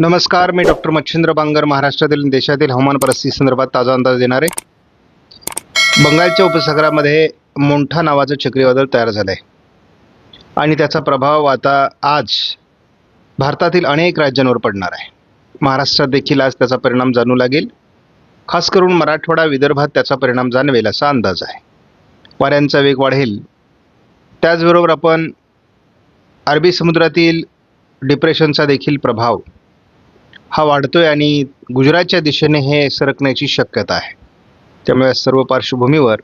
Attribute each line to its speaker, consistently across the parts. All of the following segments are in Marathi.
Speaker 1: नमस्कार मी डॉक्टर मच्छिंद्र बांगर महाराष्ट्रातील देशातील हवामान परिस्थिती संदर्भात ताजा अंदाज देणारे आहे बंगालच्या उपसागरामध्ये मोंठा नावाचं चक्रीवादळ तयार झालं आहे आणि त्याचा प्रभाव आता आज भारतातील अनेक राज्यांवर पडणार आहे. महाराष्ट्रात देखील आज त्याचा परिणाम जाणू लागेल. खास करून मराठवाडा विदर्भात त्याचा परिणाम जाणवेल असा अंदाज आहे. वाऱ्यांचा वेग वाढेल. त्याचबरोबर आपण अरबी समुद्रातील डिप्रेशनचा देखील प्रभाव हा वाढतोय आणि गुजरातच्या दिशेने हे सरकण्याची शक्यता आहे. त्यामुळे सर्व पार्श्वभूमीवर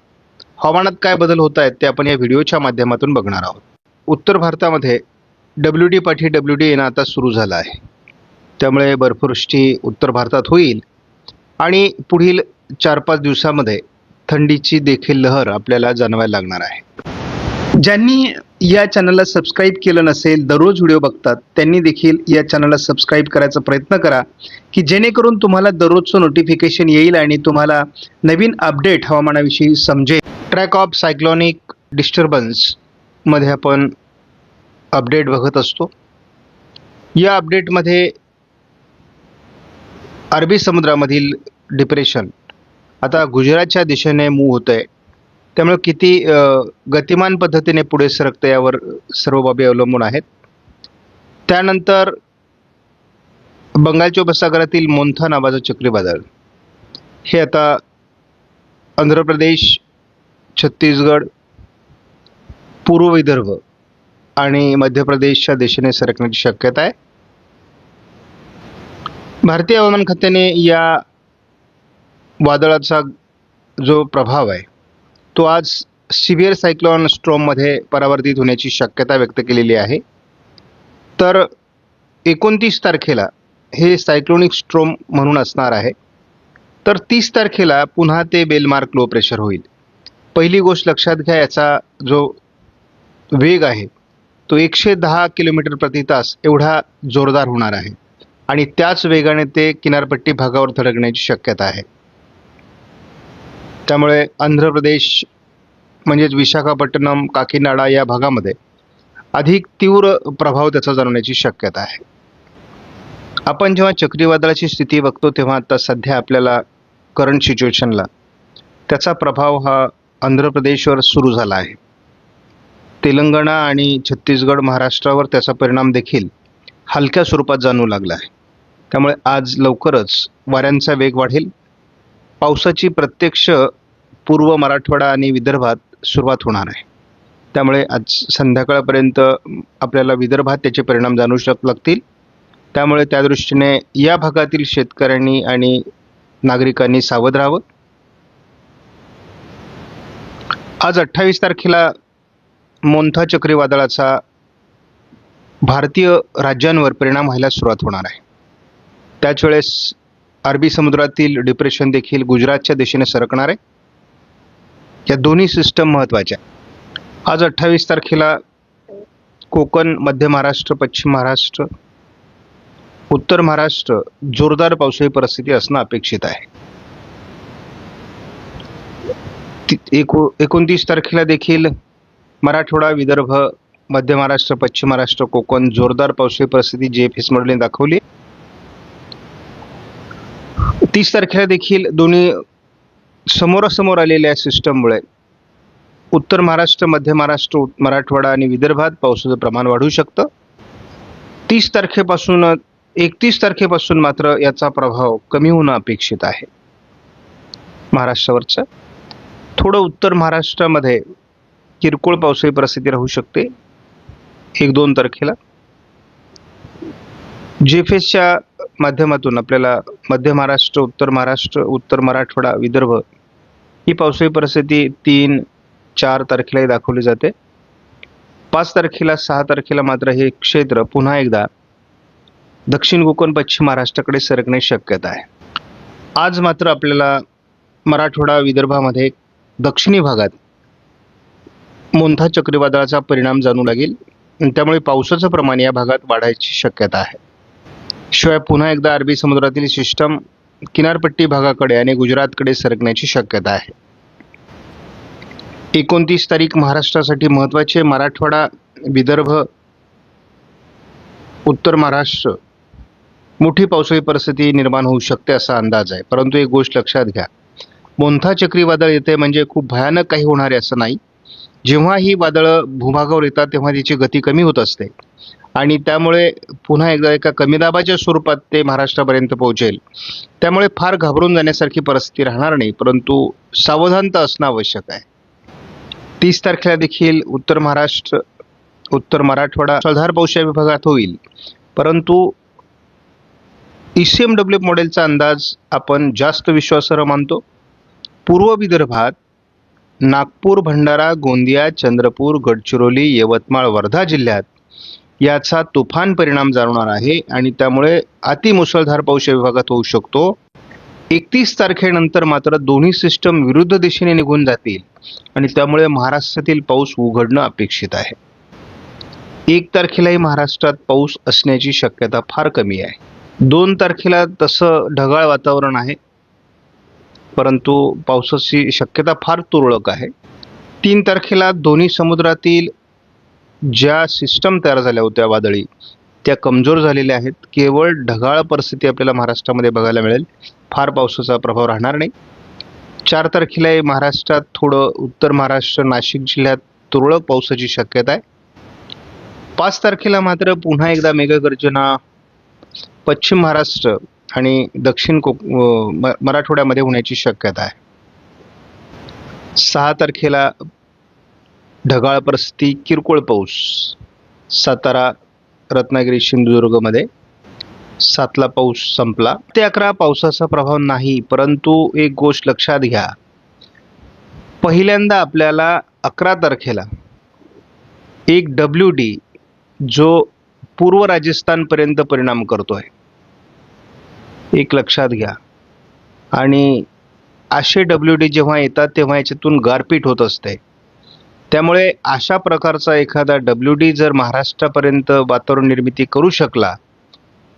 Speaker 1: हवामानात काय बदल होत आहेत ते आपण या व्हिडिओच्या माध्यमातून बघणार आहोत. उत्तर भारतामध्ये डब्ल्यू डी पाठी डब्ल्यू डी येणं आता सुरू झालं आहे. त्यामुळे बर्फवृष्टी उत्तर भारतात होईल आणि पुढील चार पाच दिवसामध्ये थंडीची देखील लहर आपल्याला जाणवायला लागणार आहे. ज्यांनी या चॅनलला सबस्क्राईब केलं नसेल दररोज व्हिडिओ बघतात त्यांनी देखील या चॅनलला सबस्क्राईब करायचा प्रयत्न करा की जेणेकरून तुम्हाला दररोजचं नोटिफिकेशन येईल आणि तुम्हाला नवीन अपडेट हवामानाविषयी समजेल. ट्रॅक ऑफ सायक्लॉनिक डिस्टर्बन्समध्ये आपण अपडेट बघत असतो. या अपडेटमध्ये अरबी समुद्रामधील डिप्रेशन आता गुजरातच्या दिशेने मूव्ह होतं आहे त्यामुळे किती गतिमान पद्धतीने पुढे सरकतं यावर सर्व बाबी अवलंबून आहेत. त्यानंतर बंगालच्या उपसागरातील मोंथा नावाचं चक्रीवादळ. हे आता आंध्र प्रदेश छत्तीसगड पूर्व विदर्भ आणि मध्य प्रदेशच्या दिशेने सरकण्याची शक्यता आहे. भारतीय हवामान खात्याने या वादळाचा जो प्रभाव आहे तो आज सिव्हिअर सायक्लॉन स्ट्रॉममध्ये परावर्तित होण्याची शक्यता व्यक्त केलेली आहे. तर एकोणतीस तारखेला हे सायक्लोनिक स्ट्रोम म्हणून असणार आहे. तर तीस तारखेला पुन्हा ते बेलमार्क लो प्रेशर होईल. पहिली गोष्ट लक्षात घ्या याचा जो वेग आहे तो एकशे दहा किलोमीटर प्रति तास एवढा जोरदार होणार आहे. आणि त्याच वेगाने ते किनारपट्टी भागावर धडकण्याची शक्यता आहे. त्यामुळे आंध्र प्रदेश म्हणजेच विशाखापट्टणम काकीनाडा या भागामध्ये अधिक तीव्र प्रभाव त्याचा जाणवण्याची शक्यता आहे. आपण जेव्हा चक्रीवादळाची स्थिती बघतो तेव्हा आता सध्या आपल्याला करंट सिच्युएशनला त्याचा प्रभाव हा आंध्र प्रदेशवर सुरू झाला आहे. तेलंगणा आणि छत्तीसगड महाराष्ट्रावर त्याचा परिणाम देखील हलक्या स्वरूपात जाणवू लागला आहे. त्यामुळे आज लवकरच वाऱ्यांचा वेग वाढेल. पावसाची प्रत्यक्ष पूर्व मराठवाडा आणि विदर्भात सुरुवात होणार आहे. त्यामुळे आज संध्याकाळपर्यंत आपल्याला विदर्भात त्याचे परिणाम जाणू शक लागतील. त्यामुळे त्या दृष्टीने या भागातील शेतकऱ्यांनी आणि नागरिकांनी सावध राहावं. आज अठ्ठावीस तारखेला मोंथा चक्रीवादळाचा भारतीय राज्यांवर परिणाम व्हायला सुरुवात होणार आहे. त्याच वेळेस अरबी समुद्रातील डिप्रेशन देखील गुजरातच्या दिशेने सरकणार आहे. या दोन्ही सिस्टम महत्त्वाच्या आज अठ्ठावीस तारखेला कोकण मध्य महाराष्ट्र पश्चिम महाराष्ट्र उत्तर महाराष्ट्र जोरदार पावसाळी परिस्थिती असणं अपेक्षित आहे. एको एकोणतीस तारखेला देखील मराठवाडा विदर्भ मध्य महाराष्ट्र पश्चिम महाराष्ट्र कोकण जोरदार पावसाळी परिस्थिती जे एफ एस मॉडेलने दाखवली. तीस तारखेला देखील दोन्ही समोरासमोर आलेल्या सिस्टममुळे उत्तर महाराष्ट्र मध्य महाराष्ट्र मराठवाडा आणि विदर्भात पावसाचं प्रमाण वाढू शकतं. तीस तारखेपासून एकतीस तारखेपासून मात्र याचा प्रभाव कमी होणं अपेक्षित आहे. महाराष्ट्रावरचं. थोडं उत्तर महाराष्ट्रामध्ये किरकोळ पावसाळी परिस्थिती राहू शकते. एक दोन तारखेला. जेफेसच्या माध्यमातून आपल्याला मध्य महाराष्ट्र उत्तर महाराष्ट्र उत्तर मराठवाडा विदर्भ ही पावसाळी परिस्थिती तीन चार तारखेलाही दाखवली जाते. पाच तारखेला सहा तारखेला मात्र हे क्षेत्र पुन्हा एकदा दक्षिण कोकण पश्चिम महाराष्ट्राकडे सरकण्याची शक्यता आहे. आज मात्र आपल्याला मराठवाडा विदर्भामध्ये दक्षिणी भागात मोंथा चक्रीवादळाचा परिणाम जाणू लागेल. त्यामुळे पावसाचं प्रमाण या भागात वाढायची शक्यता आहे. शिवाय पुन्हा एकदा अरबी समुद्रातील सिस्टम किनारपट्टी भागाकडे आणि गुजरातकडे सरकण्याची शक्यता आहे. एकोणतीस तारीख महाराष्ट्रासाठी महत्त्वाचे मराठवाडा विदर्भ उत्तर महाराष्ट्र. मोठी पावसाळी परिस्थिती निर्माण होऊ शकते असा अंदाज आहे. परंतु एक गोष्ट लक्षात घ्या. मोंथा चक्रीवादळ येते म्हणजे खूप भयानक काही होणार आहे असं नाही. जेव्हा ही वादळं भूभागावर येतात तेव्हा तिची गती कमी होत असते. आणि त्यामुळे पुन्हा एकदा एका कमी दाबाच्या स्वरूपात ते महाराष्ट्रापर्यंत पोहोचेल. त्यामुळे फार घाबरून जाण्यासारखी परिस्थिती राहणार नाही परंतु सावधानता असणं आवश्यक आहे. तीस तारखेला देखील उत्तर महाराष्ट्र उत्तर मराठवाडा मुसळधार पाऊस या विभागात होईल. परंतु ई सी एम डब्ल्यू मॉडेलचा अंदाज आपण जास्त विश्वासार्ह मानतो. पूर्व विदर्भात नागपूर भंडारा गोंदिया चंद्रपूर गडचिरोली यवतमाळ वर्धा जिल्ह्यात याचा तुफान परिणाम जाणवणार आहे आणि त्यामुळे अतिमुसळधार पाऊस या विभागात होऊ शकतो. एकतीस तारखेनंतर मात्र दोन्ही सिस्टम विरुद्ध दिशेने निघून जातील आणि त्यामुळे महाराष्ट्रातील पाऊस उघडणं अपेक्षित आहे. एक तारखेलाही महाराष्ट्रात पाऊस असण्याची शक्यता फार कमी आहे. दोन तारखेला तसं ढगाळ वातावरण आहे. परंतु पावसाची शक्यता फार तुरळक आहे. तीन तारखेला दोन्ही समुद्रातील ज्या सिस्टम तयार झाल्या होत्या वादळी त्या कमजोर झालेल्या आहेत. केवळ ढगाळ परिस्थिती आपल्याला महाराष्ट्रामध्ये बघायला मिळेल. फार पावसाचा प्रभाव राहणार नाही. चार तारखेला महाराष्ट्रात थोडं उत्तर महाराष्ट्र नाशिक जिल्ह्यात तुरळक पावसाची शक्यता आहे. पाच तारखेला मात्र पुन्हा एकदा मेघगर्जना पश्चिम महाराष्ट्र आणि दक्षिण कोक म- मराठवाड्यामध्ये होण्याची शक्यता आहे. सहा तारखेला ढगाळ परिस्थिती किरकोळ पाऊस. सातारा रत्नागिरी सिंधुदुर्गमध्ये सातला पाऊस संपला. ते अकरा पावसाचा प्रभाव नाही परंतु एक गोष्ट लक्षात घ्या. पहिल्यांदा आपल्याला अकरा तारखेला एक डब्ल्यू डी जो पूर्व राजस्थानपर्यंत परिणाम करतो आहे एक लक्षात घ्या. आणि असे डब्ल्यू डी जेव्हा येतात तेव्हा याच्यातून गारपीट होत असते. त्यामुळे अशा प्रकारचा एखादा डब्ल्यू डी जर महाराष्ट्रापर्यंत वातावरण निर्मिती करू शकला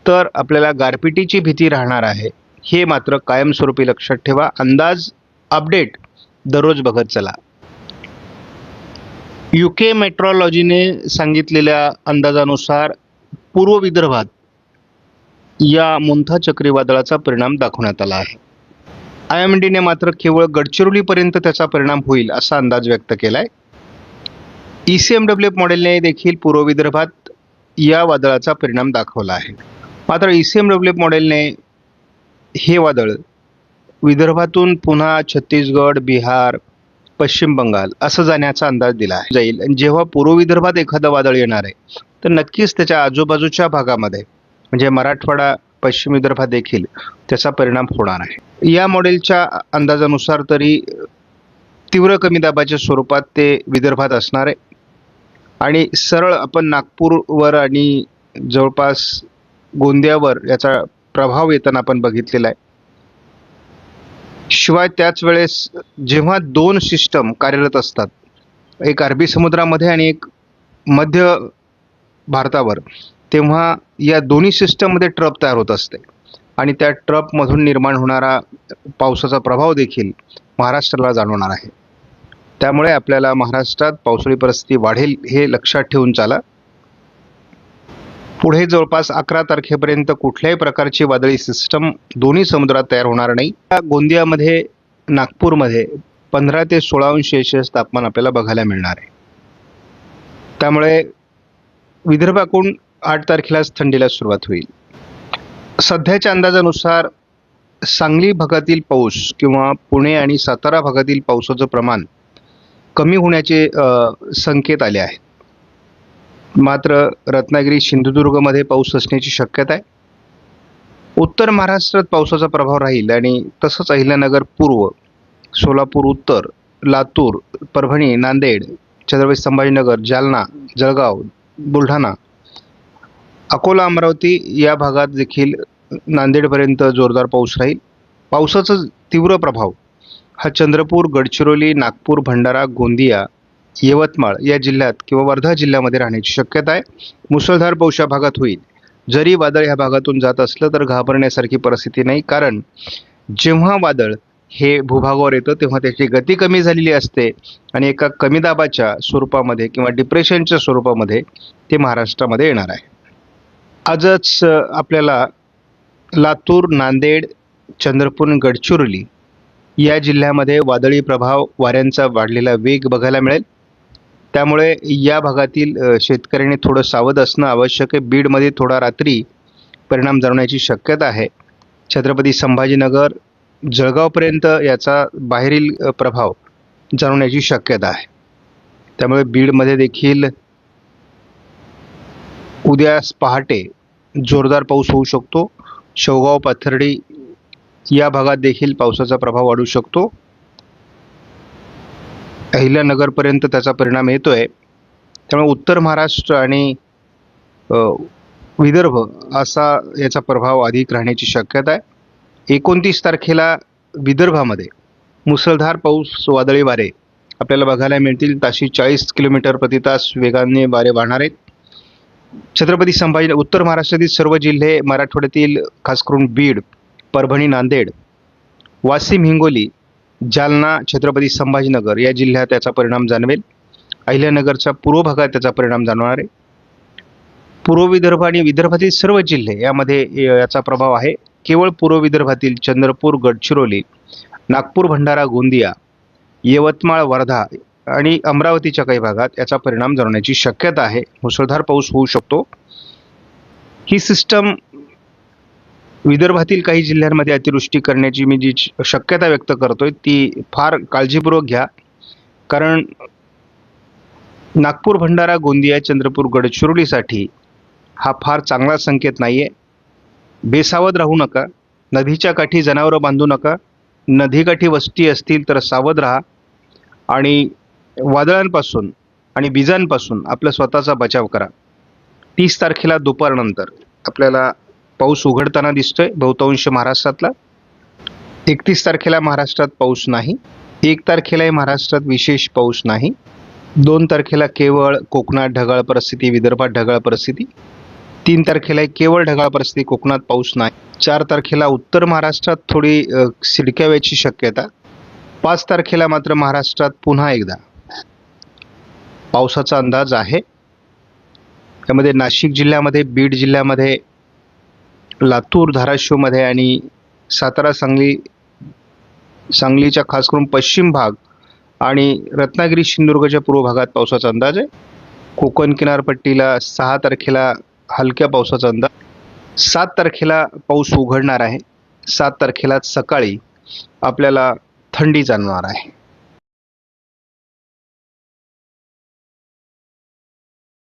Speaker 1: तर आपल्याला गारपिटीची भीती राहणार आहे. हे मात्र कायमस्वरूपी लक्षात ठेवा. अंदाज अपडेट. दररोज बघत चला. यू के मेट्रॉलॉजीने सांगितलेल्या अंदाजानुसार पूर्व विदर्भात या मुंथा चक्रीवादळाचा परिणाम दाखवण्यात आला आहे. आय एम डीने मात्र केवळ गडचिरोलीपर्यंत त्याचा परिणाम होईल असा अंदाज व्यक्त केला आहे ई सी एम डब्ल्यू मॉडेलने देखील पूर्व विदर्भात या वादळाचा परिणाम दाखवला आहे. मात्र ई सी एम डब्ल्यू मॉडेलने हे वादळ विदर्भातून पुन्हा छत्तीसगड बिहार पश्चिम बंगाल असं जाण्याचा अंदाज दिला आहे. जाईल. जेव्हा पूर्व विदर्भात एखादं वादळ येणार आहे तर नक्कीच त्याच्या आजूबाजूच्या भागामध्ये म्हणजे मराठवाडा पश्चिम विदर्भात देखील त्याचा परिणाम होणार आहे. या मॉडेलच्या अंदाजानुसार तरी तीव्र कमी दाबाच्या स्वरूपात ते विदर्भात असणार आहे. आणि सरळ आपण नागपूरवर आणि जवळपास गोंदियावर याचा प्रभाव येताना आपण बघितलेला आहे. शिवाय त्याच वेळेस जेव्हा दोन सिस्टम कार्यरत असतात एक अरबी समुद्रामध्ये आणि एक मध्य भारतावर तेव्हा या दोन्ही सिस्टममध्ये ट्रप तयार होत असते. आणि त्या ट्रपमधून निर्माण होणारा पावसाचा प्रभाव देखील महाराष्ट्राला जाणवणार आहे. त्यामुळे आपल्याला महाराष्ट्रात पावसाळी परिस्थिती वाढेल हे लक्षात ठेवून चाला. पुढे जवळपास अकरा तारखेपर्यंत कुठल्याही प्रकारची वादळी सिस्टम दोन्ही समुद्रात तयार होणार नाही. गोंदियामध्ये नागपूरमध्ये पंधरा ते सोळा अंश सेल्सिअस तापमान आपल्याला बघायला मिळणार आहे. त्यामुळे विदर्भाकडून आठ तारखेलाच थंडीला सुरुवात होईल. सध्याच्या अंदाजानुसार सांगली भागातील पाऊस किंवा पुणे आणि सातारा भागातील पावसाचं प्रमाण कमी होण्याचे संकेत आले आहेत. मात्र रत्नागिरी सिंधुदुर्गमध्ये पाऊस असण्याची शक्यता आहे. उत्तर महाराष्ट्रात पावसाचा प्रभाव राहील आणि तसंच अहिल्यानगर पूर्व सोलापूर उत्तर लातूर परभणी नांदेड छत्रपती संभाजीनगर जालना जळगाव बुलढाणा अकोला अमरावती या भागात देखील नांदेडपर्यंत जोरदार पाऊस राहील. पावसाचा तीव्र प्रभाव हा चंद्रपूर गडचिरोली नागपूर भंडारा गोंदिया यवतमाळ या जिल्ह्यात किंवा वर्धा जिल्ह्यामध्ये राहण्याची शक्यता आहे. मुसळधार पाऊस या भागात होईल. जरी वादळ ह्या भागातून जात असलं तर घाबरण्यासारखी परिस्थिती नाही. कारण जेव्हा वादळ हे भूभागावर येतं तेव्हा त्याची गती कमी झालेली असते आणि एका कमी दाबाच्या स्वरूपामध्ये किंवा डिप्रेशनच्या स्वरूपामध्ये ते महाराष्ट्रामध्ये येणार आहे. आजच आपल्याला लातूर नांदेड चंद्रपूर गडचिरोली या जिल्ह्यामध्ये वादळी प्रभाव वाऱ्यांचा वाढलेला वेग बघायला मिळेल. त्यामुळे या भागातील शेतकऱ्यांनी थोडं सावध असणं आवश्यक आहे. बीडमध्ये थोडा रात्री परिणाम जाणवण्याची शक्यता आहे. छत्रपती संभाजीनगर जळगावपर्यंत याचा बाहेरील प्रभाव जाणवण्याची शक्यता आहे. त्यामुळे बीडमध्ये देखील उद्या पहाटे जोरदार पाऊस होऊ शकतो. शेवगाव पाथर्डी या भागात देखील पावसाचा प्रभाव वाढू शकतो. अहिल्यानगरपर्यंत त्याचा परिणाम येतो आहे त्यामुळे उत्तर महाराष्ट्र आणि विदर्भ असा याचा प्रभाव अधिक राहण्याची शक्यता आहे. एकोणतीस तारखेला विदर्भामध्ये मुसळधार पाऊस वादळी वारे आपल्याला बघायला मिळतील. ताशी चाळीस किलोमीटर प्रति तास वेगाने वारे वाहणार आहेत. छत्रपती संभाजी उत्तर महाराष्ट्रातील सर्व जिल्हे मराठवाड्यातील खास करून बीड परभणी नांदेड वाशिम हिंगोली जालना छत्रपती संभाजीनगर या जिल्ह्यात त्याचा परिणाम जाणवेल. अहिल्यानगरच्या पूर्व भागात त्याचा परिणाम जाणवणार आहे. पूर्व विदर्भ आणि विदर्भातील सर्व जिल्हे यामध्ये याचा प्रभाव आहे. केवळ पूर्व विदर्भातील चंद्रपूर गडचिरोली नागपूर भंडारा गोंदिया यवतमाळ वर्धा आणि अमरावतीच्या काही भागात याचा परिणाम जाणवण्याची शक्यता आहे. मुसळधार पाऊस होऊ शकतो. ही सिस्टम विदर्भातील काही जिल्ह्यांमध्ये अतिवृष्टी करण्याची मी जी शक्यता व्यक्त करतोय ती फार काळजीपूर्वक घ्या. कारण नागपूर भंडारा गोंदिया चंद्रपूर गडचिरोलीसाठी हा फार चांगला संकेत नाही आहे बेसावध राहू नका. नदीच्या काठी जनावरं बांधू नका. नदीकाठी वस्ती असतील तर सावध राहा. आणि वादळांपासून आणि विजांपासून आपला स्वतःचा बचाव करा. तीस तारखेला दुपारनंतर आपल्याला पाऊस उघडताना दिसतोय. बहुतांश महाराष्ट्रातला. एकतीस तारखेला महाराष्ट्रात पाऊस नाही. एक तारखेलाही महाराष्ट्रात विशेष पाऊस नाही. दोन तारखेला केवळ कोकणात ढगाळ परिस्थिती विदर्भात ढगाळ परिस्थिती. तीन तारखेला केवळ ढगाळ परिस्थिती कोकणात पाऊस नाही. चार तारखेला उत्तर महाराष्ट्रात थोडी अ, सिडक्याव्याची शक्यता. पाच तारखेला मात्र महाराष्ट्रात पुन्हा एकदा पावसाचा अंदाज आहे. त्यामध्ये नाशिक जिल्ह्यामध्ये बीड जिल्ह्यामध्ये लातूर धाराशिवमध्ये आणि सातारा सांगली सांगलीच्या खास करून पश्चिम भाग आणि रत्नागिरी सिंधुदुर्गच्या पूर्व भागात पावसाचा अंदाज आहे. कोकण किनारपट्टीला सहा तारखेला हलक्या पावसाचा अंदाज. सात तारखेला पाऊस उघडणार आहे. सात तारखेला सकाळी आपल्याला थंडी जाणवणार आहे.